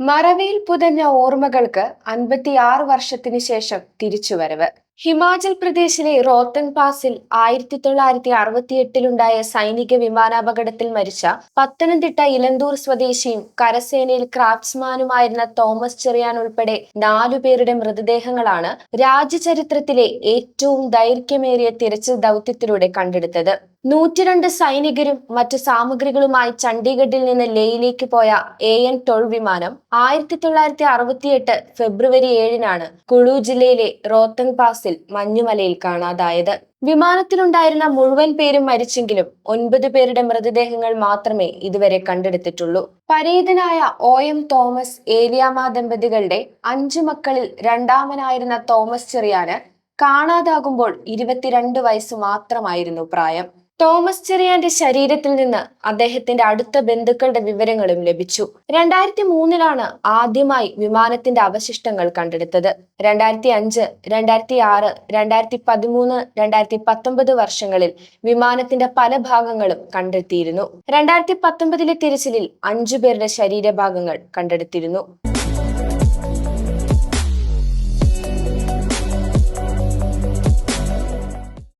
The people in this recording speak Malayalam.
മറവിയിൽ പുതഞ്ഞ ഓർമ്മകൾക്ക് അൻപത്തിയാറ് വർഷത്തിന് ശേഷം തിരിച്ചുവരവ്. ഹിമാചൽ പ്രദേശിലെ റോത്തൻ പാസിൽ ആയിരത്തി തൊള്ളായിരത്തി അറുപത്തിയെട്ടിലുണ്ടായ സൈനിക വിമാനാപകടത്തിൽ മരിച്ച പത്തനംതിട്ട ഇലന്തൂർ സ്വദേശിയും കരസേനയിൽ ക്രാഫ്റ്റ്സ്മാനുമായിരുന്ന തോമസ് ചെറിയാൻ ഉൾപ്പെടെ നാലുപേരുടെ മൃതദേഹങ്ങളാണ് രാജ്യചരിത്രത്തിലെ ഏറ്റവും ദൈർഘ്യമേറിയ തിരച്ചിൽ ദൗത്യത്തിലൂടെ കണ്ടെടുത്തത്. നൂറ്റിരണ്ട് സൈനികരും മറ്റു സാമഗ്രികളുമായി ചണ്ഡീഗഡിൽ നിന്ന് ലേയിലേക്ക് പോയ എ എൻ ടോൾ വിമാനം ആയിരത്തി തൊള്ളായിരത്തി അറുപത്തിയെട്ട് ഫെബ്രുവരി ഏഴിനാണ് കുളു ജില്ലയിലെ റോത്തങ് പാസിൽ മഞ്ഞുമലയിൽ കാണാതായത്. വിമാനത്തിലുണ്ടായിരുന്ന മുഴുവൻ പേരും മരിച്ചെങ്കിലും ഒൻപത് പേരുടെ മൃതദേഹങ്ങൾ മാത്രമേ ഇതുവരെ കണ്ടെടുത്തിട്ടുള്ളൂ. പരേതനായ ഒ എം തോമസ് ഏലിയാമ ദമ്പതികളുടെ അഞ്ചു മക്കളിൽ രണ്ടാമനായിരുന്ന തോമസ് ചെറിയാന് കാണാതാകുമ്പോൾ ഇരുപത്തിരണ്ട് വയസ്സ് മാത്രമായിരുന്നു പ്രായം. തോമസ് ചെറിയാന്റെ ശരീരത്തിൽ നിന്ന് അദ്ദേഹത്തിന്റെ അടുത്ത ബന്ധുക്കളുടെ വിവരങ്ങളും ലഭിച്ചു. രണ്ടായിരത്തി മൂന്നിലാണ് ആദ്യമായി വിമാനത്തിന്റെ അവശിഷ്ടങ്ങൾ കണ്ടെടുത്തത്. രണ്ടായിരത്തി അഞ്ച് രണ്ടായിരത്തി ആറ് രണ്ടായിരത്തി പതിമൂന്ന് രണ്ടായിരത്തി പത്തൊമ്പത് വർഷങ്ങളിൽ വിമാനത്തിന്റെ പല ഭാഗങ്ങളും കണ്ടെത്തിയിരുന്നു. രണ്ടായിരത്തി പത്തൊമ്പതിലെ തിരച്ചിലിൽ അഞ്ചു പേരുടെ ശരീരഭാഗങ്ങൾ കണ്ടെടുത്തിരുന്നു.